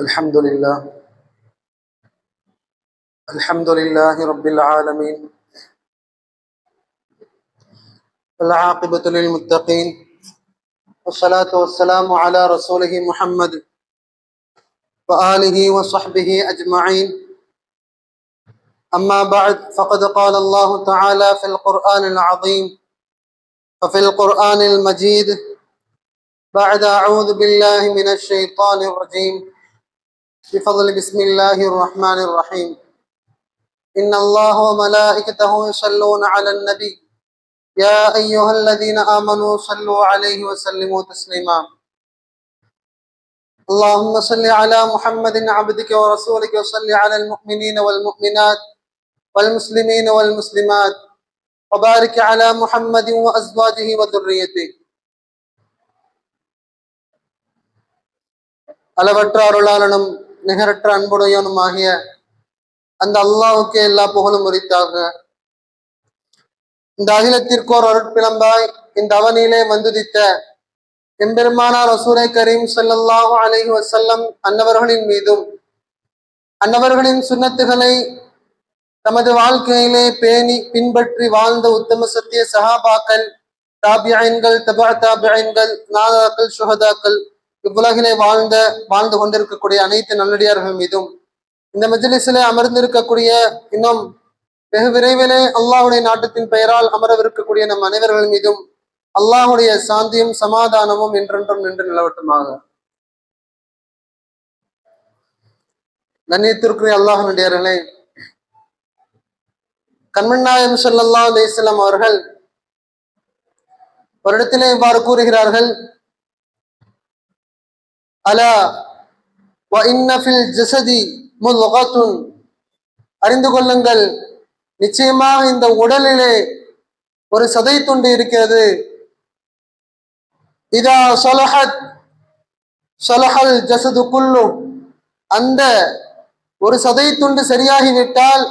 الحمد لله. الحمد لله رب العالمين. العاقبة للمتقين. والصلاة والسلام على رسوله محمد وآله وصحبه أجمعين. أما بعد فقد قال الله تعالى في القرآن العظيم وفي القرآن المجيد بعد أعوذ بالله من الشيطان الرجيم. بفضل بسم الله الرحمن الرحيم إن الله وملائكته يصلون على النبي يا أيها الذين آمنوا صلوا عليه وسلموا تسليما اللهم صل على محمد عبدك ورسولك وصل على المؤمنين والمؤمنات والمسلمين والمسلمات وبارك على محمد وأزواجه وذريته அளவற்ற அருளாளனும் நிகரற்ற அன்புடையவனுமாகிய அந்த அல்லாவுக்கு எல்லா புகழும் உரித்தாக. இந்த அகிலத்திற்கோர் அருட்பிளம்பாய் இந்த அவனிலே வந்துதித்த எம்பெருமானார் ரசூலை கரீம் ஸல்லல்லாஹு அலஹி வசல்லம் அன்னவர்களின் மீதும் அன்னவர்களின் சுண்ணத்துகளை தமது வாழ்க்கையிலே பேணி பின்பற்றி வாழ்ந்த உத்தம சத்திய சஹாபாக்கள் தாபியன்கள் தபா தாபியன்கள் நாதாக்கள் சுஹதாக்கள் இவ்வுலகிலே வாழ்ந்த வாழ்ந்து கொண்டிருக்கக்கூடிய அனைத்து நல்லடியார்கள் மீதும் இந்த மஜ்லிஸிலே அமர்ந்திருக்கக்கூடிய இன்னும் வெகு விரைவிலே அல்லாஹுடைய நாட்டத்தின் பெயரால் அமரவிருக்கக்கூடிய நம் அனைவர்கள் மீதும் அல்லாஹுடைய சாந்தியும் சமாதானமும் என்றென்றும் நின்று நிலவட்டுமாக. கண்ணியத்திற்குரிய அல்லாஹ் நடிகார்களே கண்மண்ணாயம் ஸல்லல்லாஹு அலைஹி அவர்கள் ஒரு இடத்திலே இவ்வாறு கூறுகிறார்கள் அலா வ இன்ன அறிந்து கொள்ளுங்கள் நிச்சயமாக இந்த உடலிலே ஒரு சதை துண்டு இருக்கிறது. இதா சொலஹத் சொலஹல் ஜசது குல்லு. அந்த ஒரு சதை துண்டு சரியாகிவிட்டால்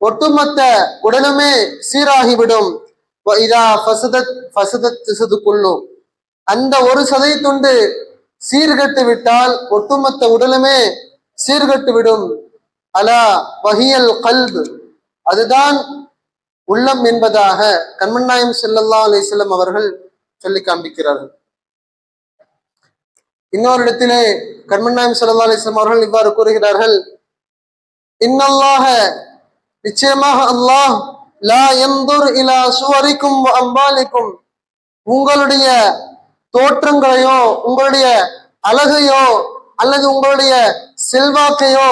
ஒட்டுமொத்த உடலுமே சீராகிவிடும். வ இதா ஃபசதத் ஃபசதத் ஜசது குல்லு. அந்த ஒரு சதை துண்டு சீர்கட்டு விட்டால் ஒட்டுமொத்த உடலுமே சீர்கட்டு விடும். அலா வஹியல் கல்பு. அதுதான் உள்ளம் என்பதாக கண்மண்ணாயம் செல்லல்லா அலிஸ்லம் அவர்கள் சொல்லி காண்பிக்கிறார்கள். இன்னொரு இடத்திலே கண்மண்ணாயம் செல்லல்லா அலிஸ்லம் அவர்கள் இவ்வாறு கூறுகிறார்கள். இன்னல்லாக நிச்சயமாக அல்லாஹ் லா எந்தூர் இலா சுவரிக்கும் அம்பாலிக்கும். உங்களுடைய தோற்றங்களையோ உங்களுடைய அழகையோ அல்லது உங்களுடைய செல்வாக்கையோ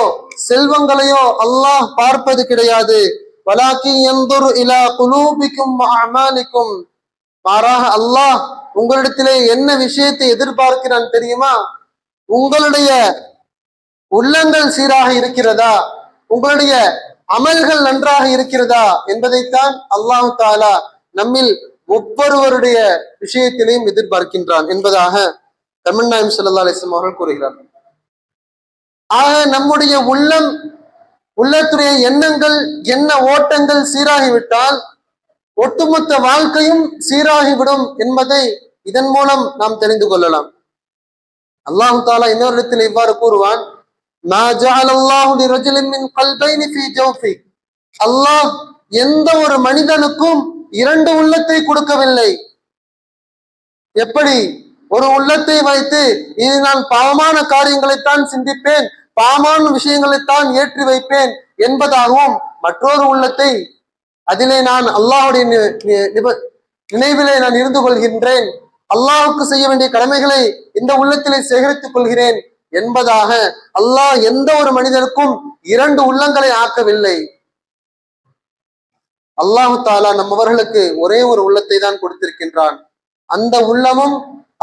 செல்வங்களையோ அல்லாஹ் பார்ப்பது கிடையாது. வலாக்கி எந்தொரு இலா குலூபிக்கும் அமாலிக்கும். மாறாக அல்லாஹ் உங்களிடத்திலே என்ன விஷயத்தை எதிர்பார்க்கிறான் தெரியுமா? உங்களுடைய உள்ளங்கள் சீராக இருக்கிறதா? உங்களுடைய அமல்கள் நன்றாக இருக்கிறதா? என்பதைத்தான் அல்லாஹு தாலா நம்மில் ஒவ்வொருவருடைய விஷயத்திலையும் எதிர்பார்க்கின்றான் என்பதாக தமிழ்நாயம் சல்லா அலிஸ்லாம் அவர்கள் கூறுகிறார். ஆக நம்முடைய உள்ளம் உள்ளத்துடைய எண்ணங்கள் என்ன ஓட்டங்கள் சீராகிவிட்டால் ஒட்டுமொத்த வாழ்க்கையும் சீராகிவிடும் என்பதை இதன் மூலம் நாம் தெரிந்து கொள்ளலாம். அல்லாஹு தாலா இன்னொரு இடத்தில் இவ்வாறு கூறுவான் அல்லாஹ் எந்த ஒரு மனிதனுக்கும் இரண்டு உள்ளத்தை கொடுக்கவில்லை. எப்படி? ஒரு உள்ளத்தை வைத்து இது நான் பாவமான காரியங்களைத்தான் சிந்திப்பேன் பாவமான விஷயங்களைத்தான் ஏற்றி வைப்பேன் என்பதாகவும் மற்றொரு உள்ளத்தை அதிலே நான் அல்லாஹுடைய நினைவிலே நான் இருந்து கொள்கின்றேன். அல்லாஹுக்கு செய்ய வேண்டிய கடமைகளை இந்த உள்ளத்திலே சேகரித்துக் கொள்கிறேன் என்பதாக அல்லாஹ் எந்த ஒரு மனிதனுக்கும் இரண்டு உள்ளங்களை ஆக்கவில்லை. அல்லாஹு தாலா நம்மவர்களுக்கு ஒரே ஒரு உள்ளத்தை தான் கொடுத்திருக்கின்றான். அந்த உள்ளமும்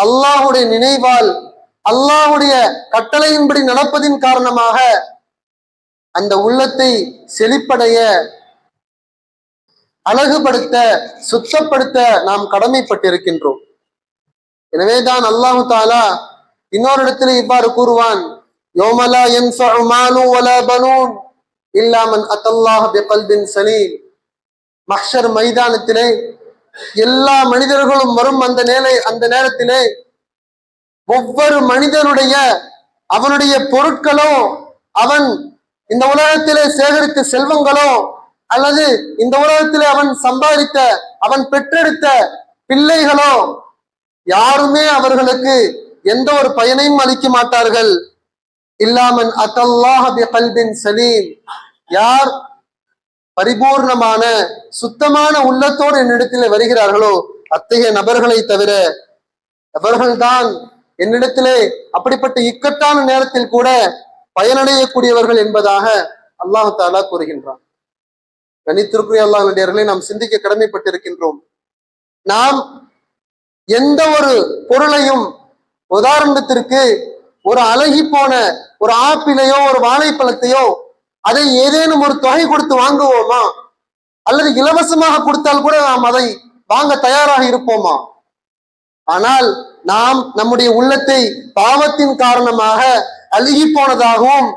அல்லாஹுடைய நினைவால் அல்லாஹுடைய கட்டளையின்படி நடப்பதின் காரணமாக அந்த உள்ளத்தை செழிப்படைய அழகுபடுத்த சுத்தப்படுத்த நாம் கடமைப்பட்டிருக்கின்றோம். எனவேதான் அல்லாஹு தாலா இன்னொரு இடத்துல இவ்வாறு கூறுவான் யோமலா என் பனூன் இல்லாமன் அத்தல்லாஹ் பிகல்பின் சலீம். மக்ஷர் மைதானத்திலே எல்லா மனிதர்களும் வரும் அந்த நேரை அந்த நேரத்திலே ஒவ்வொரு மனிதனுடைய அவனுடைய பொருட்களோ அவன் இந்த உலகத்திலே சேகரித்த செல்வங்களோ அல்லது இந்த உலகத்திலே அவன் சம்பாதித்த அவன் பெற்றெடுத்த பிள்ளைகளோ யாருமே அவர்களுக்கு எந்த ஒரு பயனையும் அளிக்க மாட்டார்கள். இல்லாமன் அத்தல்லாஹ சலீம். யார் பரிபூர்ணமான சுத்தமான உள்ளத்தோடு என்னிடத்தில் வருகிறார்களோ அத்தகைய நபர்களை தவிர அவர்கள்தான் என்னிடத்திலே அப்படிப்பட்ட இக்கட்டான நேரத்தில் கூட பயனடையக்கூடியவர்கள் என்பதாக அல்லாஹு தாலா கூறுகின்றான். கணித்திருக்குரிய அல்லாஹ் நாம் சிந்திக்க கடமைப்பட்டிருக்கின்றோம். நாம் எந்த ஒரு பொருளையும் உதாரணத்திற்கு ஒரு அழகி போன ஒரு ஆப்பிளையோ ஒரு வாழைப்பழத்தையோ அதை ஏதேனும் ஒரு தொகை கொடுத்து வாங்குவோமா? அல்லது இலவசமாக கொடுத்தால் கூட நாம் அதை வாங்க தயாராக இருப்போமா? ஆனால் நாம் நம்முடைய உள்ளத்தை பாவத்தின் காரணமாக அழுகி போனதாகவும்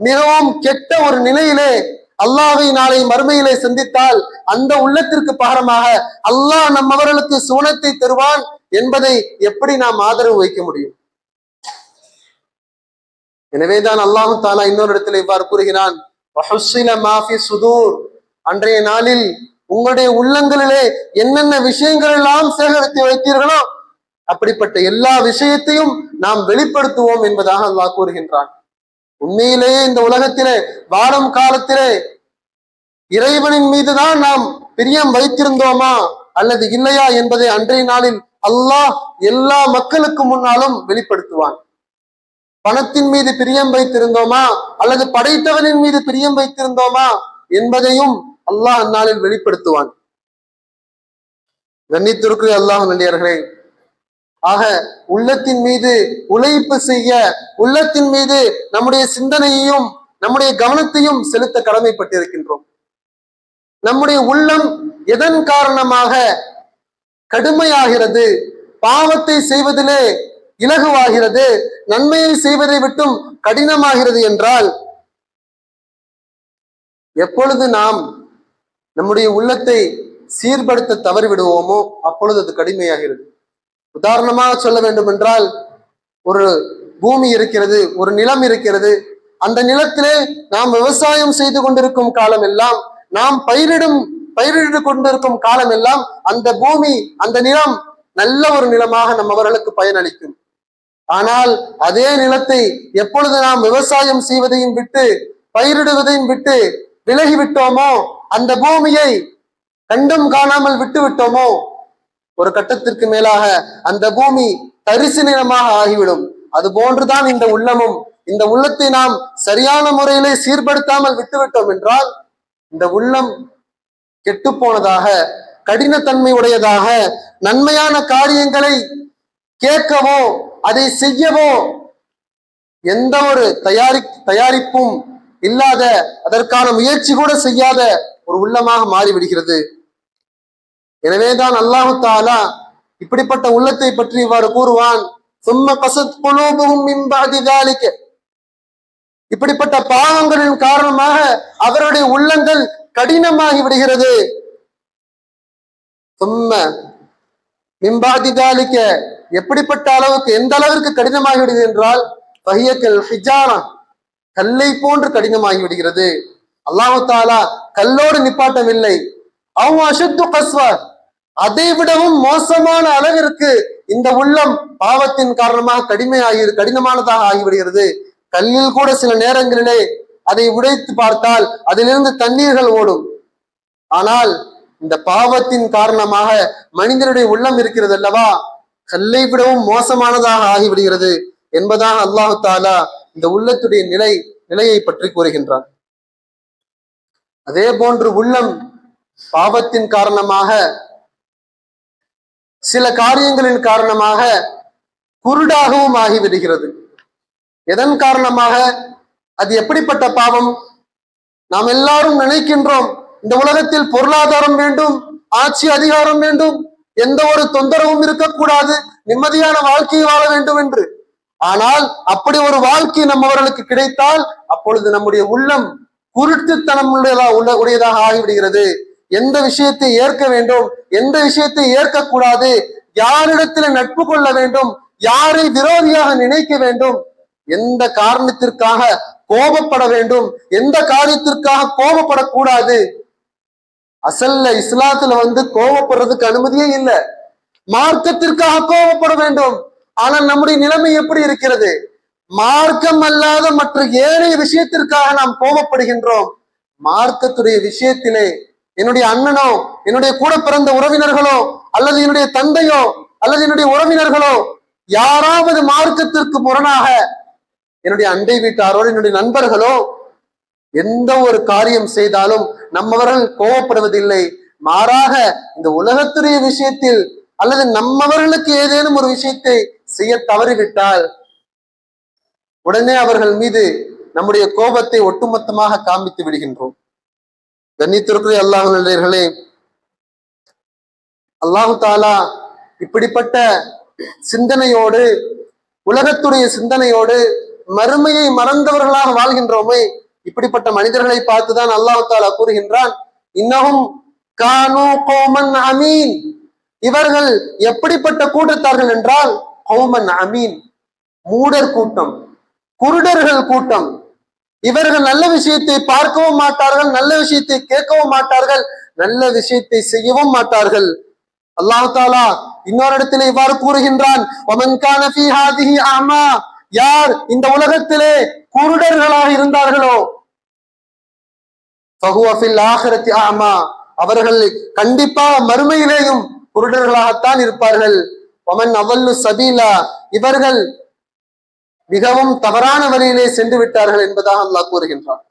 மிகவும் கெட்ட ஒரு நிலையிலே அல்லாவை நாளை மறுமையிலே சந்தித்தால் அந்த உள்ளத்திற்கு பகரமாக அல்லாஹ் நம்மவர்களுக்கு சுவனத்தை தருவான் என்பதை எப்படி நாம் ஆதரவு வைக்க முடியும்? எனவேதான் அல்லாஹு தாலா இன்னொரு இடத்துல இவ்வாறு கூறுகிறான் சுதூர் அன்றைய நாளில் உங்களுடைய உள்ளங்களிலே என்னென்ன விஷயங்கள் எல்லாம் சேகரித்து வைத்தீர்களோ அப்படிப்பட்ட எல்லா விஷயத்தையும் நாம் வெளிப்படுத்துவோம் என்பதாக அல்லாஹ் கூறுகின்றான். உண்மையிலேயே இந்த உலகத்திலே வாரம் காலத்திலே இறைவனின் மீதுதான் நாம் பிரியம் வைத்திருந்தோமா அல்லது இல்லையா என்பதை அன்றைய நாளில் அல்லாஹ் எல்லா மக்களுக்கு முன்னாலும் வெளிப்படுத்துவான். பணத்தின் மீது பிரியம் வைத்திருந்தோமா? அல்லது படைத்தவனின் மீது பிரியம் வைத்திருந்தோமா? என்பதையும் அல்லாஹ் அந்நாளில் வெளிப்படுத்துவான். கண்ணித்திருக்கிற அல்லாஹ் நடிகர்களே ஆக உள்ளத்தின் மீது உழைப்பு செய்ய உள்ளத்தின் மீது நம்முடைய சிந்தனையையும் நம்முடைய கவனத்தையும் செலுத்த கடமைப்பட்டிருக்கின்றோம். நம்முடைய உள்ளம் எதன் காரணமாக கடுமையாகிறது? பாவத்தை செய்வதிலே இலகுவாகிறது. நன்மையை செய்வதை விட்டும் கடினமாகிறது என்றால் எப்பொழுது நாம் நம்முடைய உள்ளத்தை சீர்படுத்த தவறிவிடுவோமோ அப்பொழுது அது கடுமையாகிறது. உதாரணமாக சொல்ல வேண்டும் என்றால் ஒரு பூமி இருக்கிறது ஒரு நிலம் இருக்கிறது. அந்த நிலத்திலே நாம் விவசாயம் செய்து கொண்டிருக்கும் காலம் எல்லாம் நாம் பயிரிடும் பயிரிட்டு கொண்டிருக்கும் காலம் எல்லாம் அந்த பூமி அந்த நிலம் நல்ல ஒரு நிலமாக நம்மவர்களுக்கு பயனளிக்கும். ஆனால் அதே நிலத்தை எப்பொழுது நாம் விவசாயம் செய்வதையும் விட்டு பயிரிடுவதையும் விட்டு விலகி விட்டோமோ அந்த பூமியை கண்டும் காணாமல் விட்டு விட்டோமோ ஒரு கட்டத்திற்கு மேலாக அந்த பூமி தரிசு நிலமாக ஆகிவிடும். அது போன்றுதான் இந்த உள்ளமும் இந்த உள்ளத்தை நாம் சரியான முறையிலே சீர்படுத்தாமல் விட்டுவிட்டோம் என்றால் இந்த உள்ளம் கெட்டு போனதாக கடினத்தன்மை உடையதாக நன்மையான காரியங்களை கேட்கவோ அதை செய்யவோ? எந்த ஒரு தயாரி தயாரிப்பும் இல்லாத அதற்கான முயற்சி கூட செய்யாத ஒரு உள்ளமாக மாறிவிடுகிறது. எனவேதான் அல்லாஹு தாலா இப்படிப்பட்ட உள்ளத்தை பற்றி இவ்வாறு கூறுவான். சும்ம கசத் குலூபுகும் இப்படிப்பட்ட பாவங்களின் காரணமாக அவருடைய உள்ளங்கள் கடினமாகி விடுகிறது. சும்ம மிம்பாதிதாலிக்க எப்படிப்பட்ட அளவுக்கு எந்த அளவிற்கு கடினமாகிவிடுது என்றால் பஹியக்கல் ஹிஜானா கல்லை போன்று கடினமாகி விடுகிறது அல்லாஹு தாலா கல்லோடு நிப்பாட்டவில்லை. அவங்க அசுத்து கஸ்வா அதை விடவும் மோசமான அளவிற்கு இந்த உள்ளம் பாவத்தின் காரணமாக கடுமையாகி கடினமானதாக ஆகிவிடுகிறது. கல்லில் கூட சில நேரங்களிலே அதை உடைத்து பார்த்தால் அதிலிருந்து தண்ணீர்கள் ஓடும். ஆனால் இந்த பாவத்தின் காரணமாக மனிதனுடைய உள்ளம் இருக்கிறது அல்லவா? கல்லை விடவும் மோசமானதாக ஆகிவிடுகிறது என்பதாக அல்லாஹு தாலா இந்த உள்ளத்துடைய நிலை நிலையை பற்றி கூறுகின்றான். அதே போன்று உள்ளம் பாவத்தின் காரணமாக சில காரியங்களின் காரணமாக குருடாகவும் ஆகிவிடுகிறது. எதன் காரணமாக? அது எப்படிப்பட்ட பாவம்? நாம் எல்லாரும் நினைக்கின்றோம் இந்த உலகத்தில் பொருளாதாரம் வேண்டும் ஆட்சி அதிகாரம் வேண்டும் எந்த ஒரு தொந்தரவும் இருக்கக்கூடாது நிம்மதியான வாழ்க்கையை வாழ வேண்டும் என்று. ஆனால் அப்படி ஒரு வாழ்க்கை நம்மவர்களுக்கு கிடைத்தால் அப்பொழுது நம்முடைய உள்ளம் குருட்டுத்தனம் உள்ளதா உள்ள உடையதாக ஆகிவிடுகிறது. எந்த விஷயத்தை ஏற்க வேண்டும் எந்த விஷயத்தை ஏற்கக்கூடாது யாரிடத்தில் நட்பு கொள்ள வேண்டும் யாரை விரோதியாக நினைக்க வேண்டும் எந்த காரணத்திற்காக கோபப்பட வேண்டும் எந்த காரியத்திற்காக கோபப்படக்கூடாது அசல்ல இஸ்லாத்துல வந்து கோவப்படுறதுக்கு அனுமதியே இல்லை. மார்க்கத்திற்காக கோவப்பட வேண்டும். ஆனால் நம்முடைய நிலைமை எப்படி இருக்கிறது? மார்க்கம் அல்லாத மற்ற ஏனைய விஷயத்திற்காக நாம் கோபப்படுகின்றோம் மார்க்கத்துடைய விஷயத்திலே என்னுடைய அண்ணனோ என்னுடைய கூட பிறந்த உறவினர்களோ அல்லது என்னுடைய தந்தையோ அல்லது என்னுடைய உறவினர்களோ யாராவது மார்க்கத்திற்கு முரணாக என்னுடைய அண்டை வீட்டாரோ என்னுடைய நண்பர்களோ எந்த ஒரு காரியம் செய்தாலும் நம்மவர்கள் கோவப்படுவதில்லை. மாறாக இந்த உலகத்துடைய விஷயத்தில் அல்லது நம்மவர்களுக்கு ஏதேனும் ஒரு விஷயத்தை செய்ய தவறிவிட்டால் உடனே அவர்கள் மீது நம்முடைய கோபத்தை ஒட்டுமொத்தமாக காண்பித்து விடுகின்றோம். கண்ணித்திருக்கிற அல்லாஹர்களே அல்லாஹு தாலா இப்படிப்பட்ட சிந்தனையோடு உலகத்துடைய சிந்தனையோடு மறுமையை மறந்தவர்களாக வாழ்கின்றோமே இப்படிப்பட்ட மனிதர்களை பார்த்துதான் அல்லாஹு தாலா கூறுகின்றான் இன்னமும் கானு கோமன் அமீன். இவர்கள் எப்படிப்பட்ட கூட்டத்தார்கள் என்றால் கௌமன் அமீன் மூடர் கூட்டம் குருடர்கள் கூட்டம். இவர்கள் நல்ல விஷயத்தை பார்க்கவும் மாட்டார்கள் நல்ல விஷயத்தை கேட்கவும் மாட்டார்கள் நல்ல விஷயத்தை செய்யவும் மாட்டார்கள். அல்லாஹு தாலா இன்னொரு இடத்துல இவ்வாறு கூறுகின்றான் யார் இந்த உலகத்திலே குருடர்களாக இருந்தார்களோ ஃபஹுவ ஃபில் ஆஹிரத்தி அவர்கள் கண்டிப்பா மறுமையிலேயும் குருடர்களாகத்தான் இருப்பார்கள். ஒமன் அவல்லு சபீலா. இவர்கள் மிகவும் தவறான வழியிலே சென்று விட்டார்கள் என்பதாக அல்லாஹ் கூறுகின்றான்.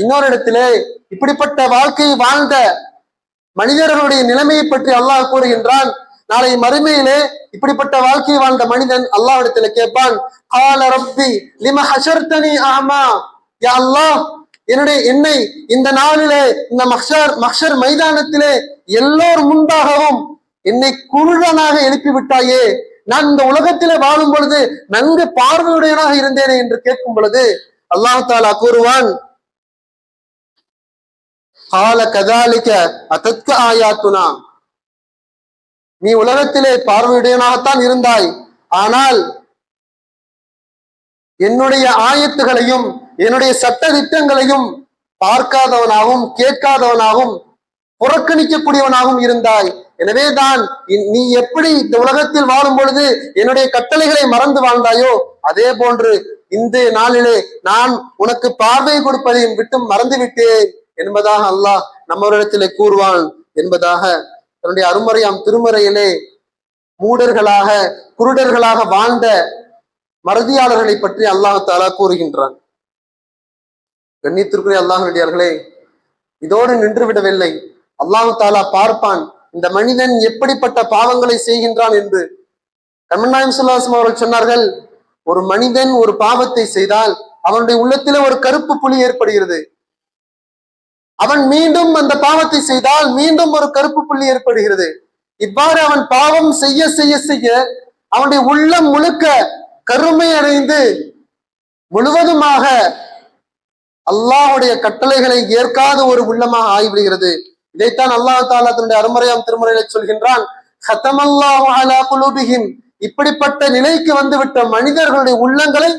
இன்னொரு இடத்திலே இப்படிப்பட்ட வாழ்க்கையை வாழ்ந்த மனிதர்களுடைய நிலைமையை பற்றி அல்லாஹ் கூறுகின்றான். நாளை மறுமையிலே இப்படிப்பட்ட வாழ்க்கையை வாழ்ந்த மனிதன் அல்லாஹ் இடத்துல கேட்பான் கால ரப்பி லிம ஹஷர்தனி ஆமா யா அல்லாஹ் என்னுடைய என்னை இந்த நாளிலே இந்த மக்ஷர் மக்ஷர் மைதானத்திலே எல்லோர் முன்பாகவும் என்னை குருடனாக எழுப்பி விட்டாயே நான் இந்த உலகத்திலே வாழும் பொழுது நன்கு பார்வையுடையனாக இருந்தேனே என்று கேட்கும் பொழுது அல்லாஹ் தாலா கூறுவான் கால கதாலிக்க அதற்க ஆயாத்துனா. நீ உலகத்திலே பார்வையுடையனாகத்தான் இருந்தாய் ஆனால் என்னுடைய ஆயத்துகளையும் என்னுடைய சட்ட திட்டங்களையும் பார்க்காதவனாகவும் கேட்காதவனாகவும் புறக்கணிக்கக்கூடியவனாகவும் இருந்தாய். எனவே தான் நீ எப்படி இந்த உலகத்தில் வாழும் பொழுது என்னுடைய கட்டளைகளை மறந்து வாழ்ந்தாயோ அதே போன்று இந்த நாளிலே நான் உனக்கு பார்வை கொடுப்பதையும் விட்டும் மறந்து விட்டேன் என்பதாக அல்லாஹ் நம்மவரிடத்திலே கூறுவான் என்பதாக தன்னுடைய அருமறையாம் திருமறையிலே மூடர்களாக குருடர்களாக வாழ்ந்த மறதியாளர்களை பற்றி அல்லாஹ் தாலா கூறுகின்றான். கண்ணியத்திற்குரிய அல்லாஹனுடையார்களே இதோடு நின்று விடவில்லை அல்லாஹு தாலா பார்ப்பான் இந்த மனிதன் எப்படிப்பட்ட பாவங்களை செய்கின்றான் என்று. கண்மநாயம் சுல்லாசம் அவர்கள் சொன்னார்கள் ஒரு மனிதன் ஒரு பாவத்தை செய்தால் அவனுடைய உள்ளத்தில ஒரு கருப்பு புலி ஏற்படுகிறது. அவன் மீண்டும் அந்த பாவத்தை செய்தால் மீண்டும் ஒரு கருப்பு புள்ளி ஏற்படுகிறது. இவ்வாறு அவன் பாவம் செய்ய செய்ய செய்ய அவனுடைய உள்ளம் முழுக்க கருமை அடைந்து முழுவதுமாக அல்லாஹ்வுடைய கட்டளைகளை ஏற்காத ஒரு உள்ளமாக ஆகிவிடுகிறது. இதைத்தான் அல்லாஹ் தாலா தன்னுடைய அருமறையாம் திருமுறையில சொல்கின்றான் இப்படிப்பட்ட நிலைக்கு வந்துவிட்ட மனிதர்களுடைய உள்ளங்களை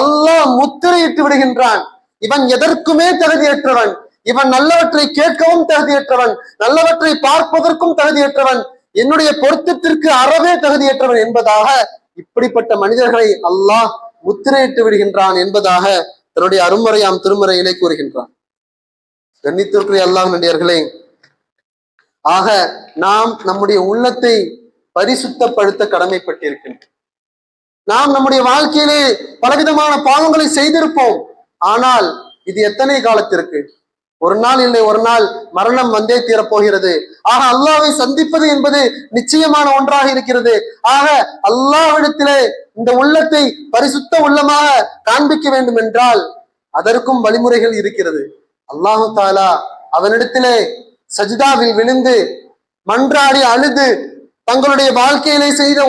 அல்லாஹ் முத்திரையிட்டு விடுகின்றான். இவன் எதற்குமே தகுதியற்றவன். இவன் நல்லவற்றை கேட்கவும் தகுதியற்றவன். நல்லவற்றை பார்ப்பதற்கும் தகுதியற்றவன். என்னுடைய பொருத்தத்திற்கு அறவே தகுதியற்றவன் என்பதாக இப்படிப்பட்ட மனிதர்களை அல்லாஹ் முத்திரையிட்டு விடுகின்றான் என்பதாக தன்னுடைய அருமறையாம் திருமறையிலே கூறுகின்றான். கண்ணித்திற்குரிய அல்லாஹ் நடிகர்களே ஆக நாம் நம்முடைய உள்ளத்தை பரிசுத்தப்படுத்த கடமைப்பட்டிருக்கின்றோம். நாம் நம்முடைய வாழ்க்கையிலே பலவிதமான பாவங்களை செய்திருப்போம். ஆனால் இது எத்தனை காலத்திற்கு? ஒரு நாள் இல்லை ஒரு நாள் மரணம் வந்தே தீரப்போகிறது. ஆக அல்லாவை சந்திப்பது என்பது நிச்சயமான ஒன்றாக இருக்கிறது. ஆக அல்லாவிடத்திலே இந்த உள்ளத்தை பரிசுத்த உள்ளமாக காண்பிக்க வேண்டும் என்றால் அதற்கும் வழிமுறைகள் இருக்கிறது. அல்லாஹு தாலா அவனிடத்திலே சஜிதாவில் விழுந்து மன்றாடி அழுது தங்களுடைய வாழ்க்கையிலே செய்த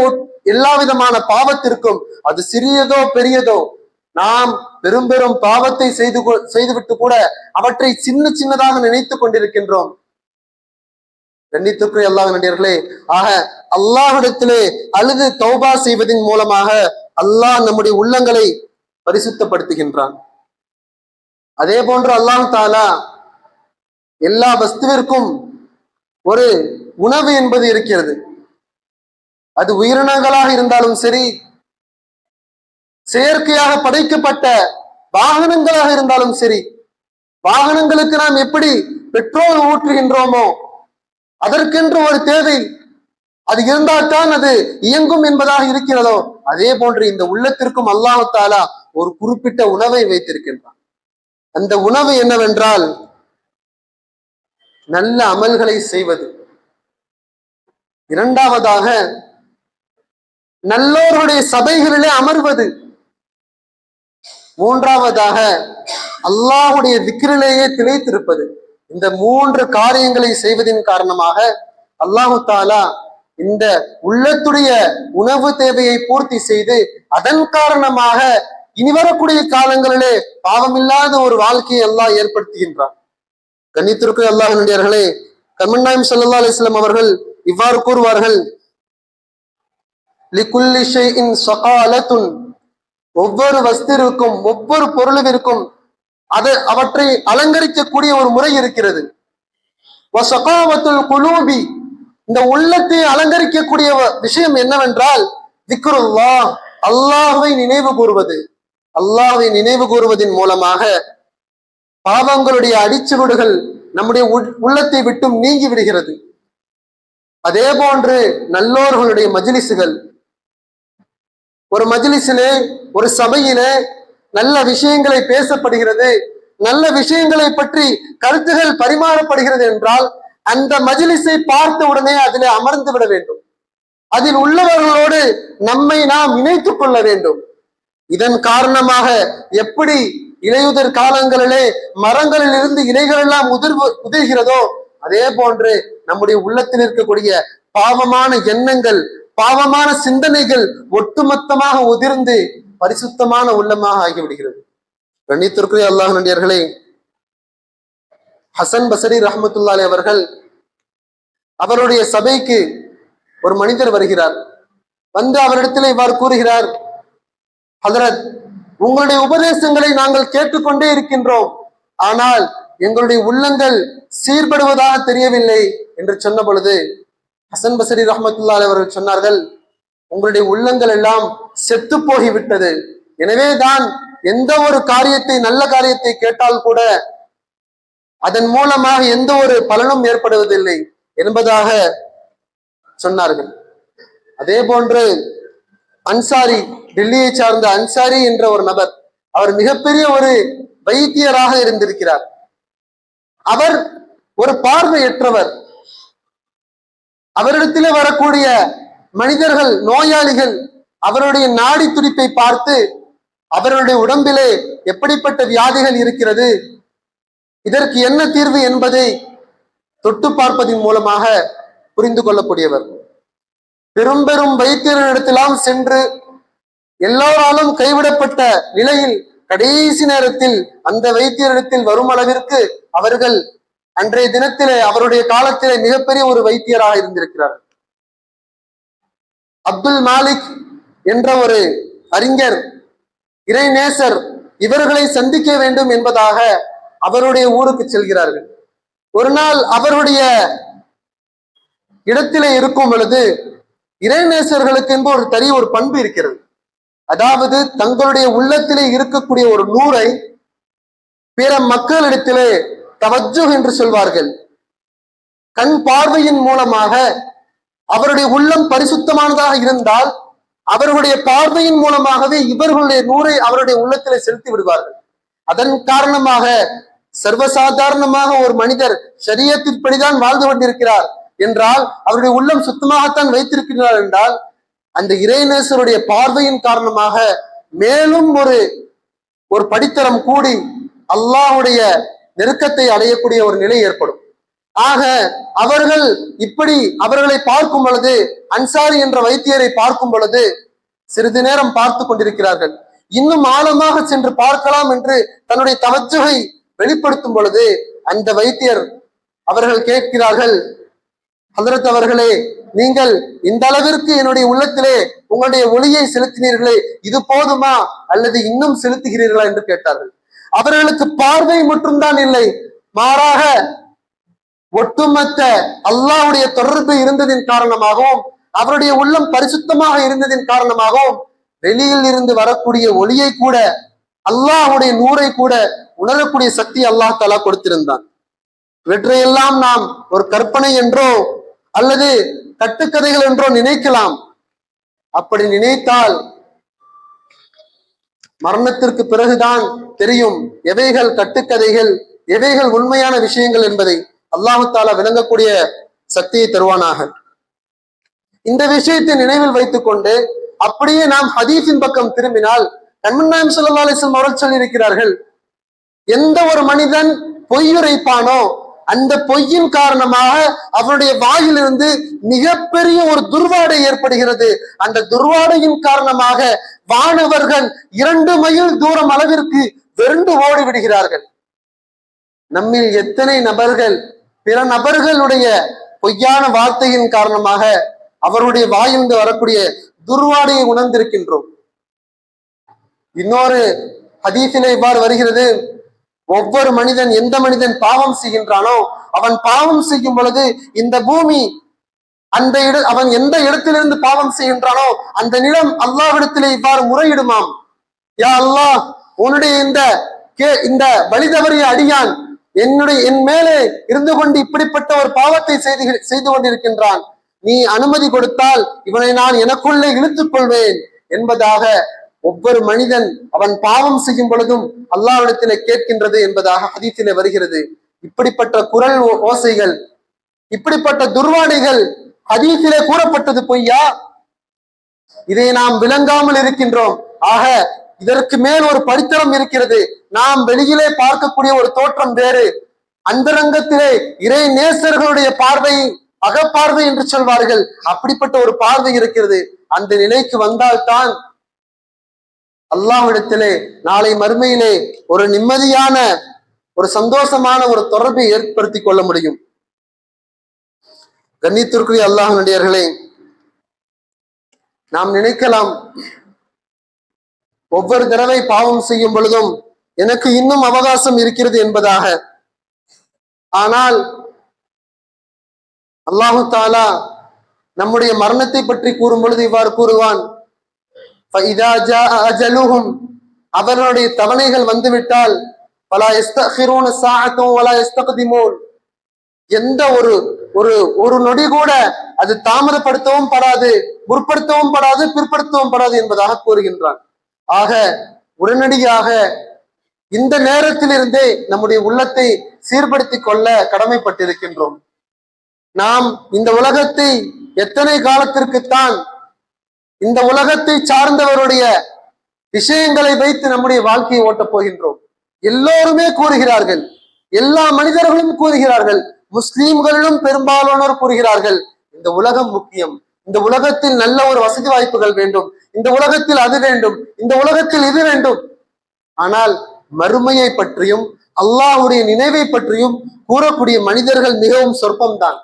எல்லா விதமான பாவத்திற்கும் அது சிறியதோ பெரியதோ நாம் பெரும் பெரும் பாவத்தை செய்து கொ- செய்துவிட்டு கூட அவற்றை சின்ன சின்னதாக நினைத்துக் கொண்டிருக்கின்றோம். கண்ணித்துக்குரிய அல்லாஹ் நடிகர்களே ஆக அல்லாஹிடத்திலே அழுது தௌபா செய்வதன் மூலமாக அல்லாஹ் நம்முடைய உள்ளங்களை பரிசுத்தப்படுத்துகின்றான். அதே போன்று அல்லாஹ் தாலா எல்லா வஸ்துவிற்கும் ஒரு உணவு என்பது இருக்கிறது. அது உயிரினங்களாக இருந்தாலும் சரி செயற்கையாக படைக்கப்பட்ட வாகனங்களாக இருந்தாலும் சரி வாகனங்களுக்கு நாம் எப்படி பெட்ரோல் ஊற்றுகின்றோமோ அதற்கென்று ஒரு தேவை அது இருந்தால்தான் அது இயங்கும் என்பதாக இருக்கிறதோ அதே போன்று இந்த உள்ளத்திற்கும் அல்லாஹு தாலா ஒரு குறிப்பிட்ட உணவை வைத்திருக்கின்றான். அந்த உணவு என்னவென்றால் நல்ல அமல்களை செய்வது. இரண்டாவதாக நல்லோருடைய சபைகளிலே அமர்வது. மூன்றாவதாக அல்லாஹுடைய திக்கிரிலேயே திளைத்திருப்பது. இந்த மூன்று காரியங்களை செய்வதின் காரணமாக அல்லாஹு தாலா இந்த உள்ளத்துடைய உணவு தேவையை பூர்த்தி செய்து அதன் காரணமாக இனி வரக்கூடிய காலங்களிலே பாவமில்லாத ஒரு வாழ்க்கையை அல்லாஹ் ஏற்படுத்துகின்றான். கண்ணித்திற்கு அல்லாஹனுடையர்களே கமன்னாயம் சல்லா அலிஸ்லாம் அவர்கள் இவ்வாறு கூறுவார்கள் லிகுல்லி ஷைஇன் சகாலத்துன் ஒவ்வொரு வஸ்திற்கும் ஒவ்வொரு பொருளுவிற்கும் அது அவற்றை அலங்கரிக்கக்கூடிய ஒரு முறை இருக்கிறது. குலூபி. இந்த உள்ளத்தை அலங்கரிக்கக்கூடிய வ- விஷயம் என்னவென்றால் திக்ருல்லா அல்லாஹுவை நினைவு கூறுவது. அல்லாஹ்வை நினைவு கூறுவதன் மூலமாக பாவங்களுடைய அடிச்சுவடுகள் நம்முடைய உள்ளத்தை விட்டும் நீங்கி விடுகிறது. அதே போன்று நல்லோர்களுடைய மஜிலிசுகள் ஒரு மஜிலிசிலே ஒரு சபையிலே நல்ல விஷயங்களை பேசப்படுகிறது. நல்ல விஷயங்களை பற்றி கருத்துகள் பரிமாறப்படுகிறது என்றால் அந்த மஜிலிசை பார்த்த உடனே அதிலே அமர்ந்து விட வேண்டும். அதில் உள்ளவர்களோடு நம்மை நாம் இணைத்துக் கொள்ள வேண்டும். இதன் காரணமாக எப்படி இலையுதிர் காலங்களிலே மரங்களில் இருந்து இலைகள் எல்லாம் உதிர்வு உதிர்கிறதோ அதே போன்று நம்முடைய உள்ளத்தில் இருக்கக்கூடிய பாவமான எண்ணங்கள் பாவமான சிந்தனைகள் ஒட்டுமொத்தமாக உதிர்ந்து பரிசுத்தமான உள்ளமாக ஆகிவிடுகிறது. கண்ணித்திற்குரிய அல்லாஹ் நண்டியர்களே ஹசன் பசரி ரஹமத்துல்லாலே அவர்கள் அவருடைய சபைக்கு ஒரு மனிதர் வருகிறார். வந்து அவரிடத்தில் இவ்வாறு கூறுகிறார் ஹதரத் உங்களுடைய உபதேசங்களை நாங்கள் கேட்டுக்கொண்டே இருக்கின்றோம். ஆனால் எங்களுடைய உள்ளங்கள் சீர்படுவதாக தெரியவில்லை என்று சொன்ன பொழுது ஹசன் பசரி ரஹமத்துல்லா அவர்கள் சொன்னார்கள் உங்களுடைய உள்ளங்கள் எல்லாம் செத்து போகிவிட்டது எனவே தான் எந்த ஒரு காரியத்தை நல்ல காரியத்தை கேட்டால் கூட அதன் மூலமாக எந்த ஒரு பலனும் ஏற்படுவதில்லை என்பதாக சொன்னார்கள். அதே போன்று அன்சாரி டெல்லியை சார்ந்த அன்சாரி என்ற ஒரு நபர் அவர் மிகப்பெரிய ஒரு வைத்தியராக இருந்திருக்கிறார். அவர் ஒரு பார்வையற்றவர். அவரிடத்திலே வரக்கூடிய மனிதர்கள் நோயாளிகள் அவருடைய நாடி துடிப்பை பார்த்து அவருடைய உடம்பிலே எப்படிப்பட்ட வியாதிகள் இருக்கிறது இதற்கு என்ன தீர்வு என்பதை தொட்டு பார்ப்பதின் மூலமாக புரிந்து கொள்ளக்கூடியவர். பெரும் பெரும் சென்று எல்லோராலும் கைவிடப்பட்ட நிலையில் கடைசி நேரத்தில் அந்த வைத்தியரிடத்தில் வரும் அளவிற்கு அவர்கள் அன்றைய தினத்திலே அவருடைய காலத்திலே மிகப்பெரிய ஒரு வைத்தியராக இருந்திருக்கிறார். அப்துல் மாலிக் என்ற ஒரு அறிஞர் இறைநேசர் இவர்களை சந்திக்க வேண்டும் என்பதாக அவருடைய ஊருக்கு செல்கிறார்கள். ஒரு நாள் அவருடைய இடத்திலே இருக்கும் பொழுது இறைநேசர்களுக்கு என்று ஒரு தனி ஒரு பண்பு இருக்கிறது. அதாவது தங்களுடைய உள்ளத்திலே இருக்கக்கூடிய ஒரு நூரை பிற மக்களிடத்திலே தவஜு என்று சொல்வார்கள். கண் பார்வையின் மூலமாக அவருடைய உள்ளம் பரிசுத்தமானதாக இருந்தால் அவர்களுடைய பார்வையின் மூலமாகவே இவர்களுடைய நூரை அவருடைய உள்ளத்திலே செலுத்தி விடுவார்கள். அதன் காரணமாக சர்வசாதாரணமாக ஒரு மனிதர் சரியத்திற்படிதான் வாழ்ந்து கொண்டிருக்கிறார் என்றால் அவருடைய உள்ளம் சுத்தமாகத்தான் வைத்திருக்கிறார் என்றால் அந்த இறைநேசருடைய பார்வையின் காரணமாக மேலும் ஒரு ஒரு படித்தரம் கூடி அல்லாஹ்வுடைய நெருக்கத்தை அடையக்கூடிய ஒரு நிலை ஏற்படும். ஆக அவர்கள் இப்படி அவர்களை பார்க்கும் பொழுது அன்சாரி என்ற வைத்தியரை பார்க்கும் பொழுது சிறிது நேரம் பார்த்து கொண்டிருக்கிறார்கள். இன்னும் ஆழமாக சென்று பார்க்கலாம் என்று தன்னுடைய தவச்சுகை வெளிப்படுத்தும் பொழுது அந்த வைத்தியர் அவர்கள் கேட்கிறார்கள் ஹதரத் அவர்களே நீங்கள் இந்த அளவிற்கு என்னுடைய உள்ளத்திலே உங்களுடைய ஒளியை செலுத்தினீர்களே இது போதுமா அல்லது இன்னும் செலுத்துகிறீர்களா? என்று கேட்டார்கள். அவர்களுக்கு பார்வை மட்டும்தான் இல்லை. மாறாக ஒட்டுமொத்த அல்லாஹ்வுடைய தொடர்பு இருந்ததின் காரணமாகவும் அவருடைய உள்ளம் பரிசுத்தமாக இருந்ததின் காரணமாகவும் வெளியில் இருந்து வரக்கூடிய ஒளியை கூட அல்லாஹ்வுடைய நூரை கூட உணரக்கூடிய சக்தி அல்லாஹ் தலா கொடுத்திருந்தான். இவற்றையெல்லாம் நாம் ஒரு கற்பனை என்றோ அல்லது கட்டுக்கதைகள் என்றோ நினைக்கலாம். அப்படி நினைத்தால் மரணத்திற்கு பிறகுதான் தெரியும் எவைகள் கட்டுக்கதைகள் எவைகள் உண்மையான விஷயங்கள் என்பதை அல்லாஹு தாலா விளங்கக்கூடிய சக்தியை தருவானாக. இந்த விஷயத்தை நினைவில் வைத்துக் கொண்டு அப்படியே நாம் ஹதீஃபின் பக்கம் திரும்பினால் கண்மன்னாயம் சொல்லா அலிஸ்லம் அவர்கள் சொல்லியிருக்கிறார்கள் எந்த ஒரு மனிதன் பொய்யுரைப்பானோ அந்த பொய்யின் காரணமாக அவருடைய வாயிலிருந்து மிகப்பெரிய ஒரு துர்வாடை ஏற்படுகிறது. அந்த துர்வாடையின் காரணமாக வானவர்கள் இரண்டு மைல் தூரம் அளவிற்கு வெறுண்டு ஓடி விடுகிறார்கள் நம்மில் எத்தனை நபர்கள் பிற நபர்களுடைய பொய்யான வார்த்தையின் காரணமாக அவருடைய வாயிலிருந்து வரக்கூடிய துர்வாடையை உணர்ந்திருக்கின்றோம். இன்னொரு ஹதீசிலே இவ்வாறு வருகிறது. ஒவ்வொரு மனிதன் எந்த மனிதன் பாவம் செய்கின்றானோ அவன் பாவம் செய்யும் பொழுது இந்த பூமி அந்த இட அவன் எந்த இடத்திலிருந்து பாவம் செய்கின்றானோ அந்த நிலம் அல்லாவிடத்திலே இவ்வாறு முறையிடுமாம். யா அல்லாஹ் உன்னுடைய இந்த கே இந்த வழிதவறிய அடியான் என்னுடைய என் மேலே இருந்து கொண்டு இப்படிப்பட்ட ஒரு பாவத்தை செய்து செய்து கொண்டிருக்கின்றான். நீ அனுமதி கொடுத்தால் இவனை நான் எனக்குள்ளே இழுத்துக் கொள்வேன் என்பதாக ஒவ்வொரு மனிதன் அவன் பாவம் செய்யும் பொழுதும் அல்லாவிடத்திலே கேட்கின்றது என்பதாக ஹதீத்திலே வருகிறது. இப்படிப்பட்ட குரல் ஓ- ஓசைகள் இப்படிப்பட்ட துர்வாணிகள் ஹதீத்திலே கூறப்பட்டது பொய்யா? இதை நாம் விளங்காமல் இருக்கின்றோம். ஆக இதற்கு மேல் ஒரு படித்தரம் இருக்கிறது. நாம் வெளியிலே பார்க்கக்கூடிய ஒரு தோற்றம் வேறு. அந்தரங்கத்திலே இறை நேசர்களுடைய பார்வை அகப்பார்வை என்று சொல்வார்கள். அப்படிப்பட்ட ஒரு பார்வை இருக்கிறது. அந்த நிலைக்கு வந்தால்தான் அல்லாஹ்விடத்திலே நாளை மறுமையிலே ஒரு நிம்மதியான ஒரு சந்தோஷமான ஒரு தொடர்பை ஏற்படுத்திக் கொள்ள முடியும். கண்ணித்திற்குரிய அல்லாஹ் நடிகர்களே நாம் நினைக்கலாம் ஒவ்வொரு தடவை பாவம் செய்யும் பொழுதும் எனக்கு இன்னும் அவகாசம் இருக்கிறது என்பதாக. ஆனால் அல்லாஹு தாலா நம்முடைய மரணத்தை பற்றி கூறும் பொழுது இவ்வாறு கூறுவான் அஜலுகும் அவர்களுடைய தவணைகள் வந்துவிட்டால் பல எஸ்தூன சாத்தும் பல எஸ்தகதிமோல் எந்த ஒரு ஒரு ஒரு நொடி கூட அது தாமதப்படுத்தவும் படாது முற்படுத்தவும் படாது பிற்படுத்தவும் படாது என்பதாக கூறுகின்றான் ஆக உடனடியாக இந்த நேரத்திலிருந்தே நம்முடைய உள்ளத்தை சீர்படுத்திக் கொள்ள கடமைப்பட்டிருக்கின்றோம் நாம் இந்த உலகத்தை எத்தனை காலத்திற்குத்தான் இந்த உலகத்தை சார்ந்தவருடைய விஷயங்களை வைத்து நம்முடைய வாழ்க்கையை ஓட்டப் போகின்றோம். எல்லோருமே கூறுகிறார்கள். எல்லா மனிதர்களும் கூறுகிறார்கள். முஸ்லீம்களிலும் பெரும்பாலானோர் கூறுகிறார்கள் இந்த உலகம் முக்கியம். இந்த உலகத்தில் நல்ல ஒரு வசதி வாய்ப்புகள் வேண்டும். இந்த உலகத்தில் அது வேண்டும். இந்த உலகத்தில் இது வேண்டும். ஆனால் மறுமையை பற்றியும் அல்லாஹுடைய நினைவை பற்றியும் கூறக்கூடிய மனிதர்கள் மிகவும் சொற்பம்தான்.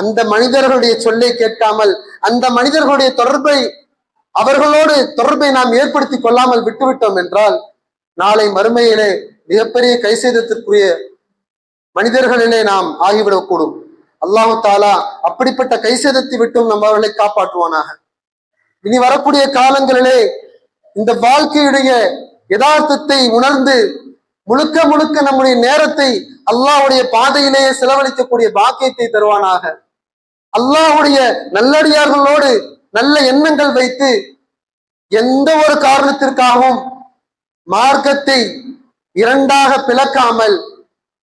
அந்த மனிதர்களுடைய சொல்லை கேட்காமல் அந்த மனிதர்களுடைய தொடர்பை அவர்களோடு தொடர்பை நாம் ஏற்படுத்திக் கொள்ளாமல் விட்டுவிட்டோம் என்றால் நாளை மறுமையிலே மிகப்பெரிய கைசேதத்திற்குரிய மனிதர்களிலே நாம் ஆகிவிடக்கூடும். அல்லாஹு தாலா அப்படிப்பட்ட கைசேதத்தை விட்டும் நம்ம அவர்களை காப்பாற்றுவானாக. இனி வரக்கூடிய காலங்களிலே இந்த வாழ்க்கையுடைய யதார்த்தத்தை உணர்ந்து முழுக்க முழுக்க நம்முடைய நேரத்தை அல்லாஹுடைய பாதையிலேயே செலவழிக்கக்கூடிய பாக்கியத்தை தருவானாக. அல்லாஹுடைய நல்லடியார்களோடு நல்ல எண்ணங்கள் வைத்து எந்த ஒரு காரணத்திற்காகவும் மார்க்கத்தை இரண்டாக பிளக்காமல்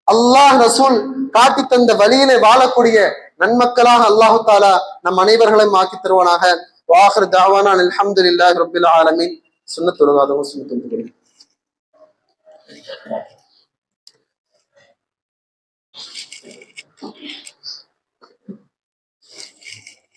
அல்லாஹ் ரசூல் காட்டி தந்த வழியிலே வாழக்கூடிய நன்மக்களாக அல்லாஹு தாலா நம் அனைவர்களையும் ஆக்கி தருவனாக வாஹர் தாவானான் அலமது இல்லா ரபில் ஆலமின் சுண்ண தொழுகாதவும்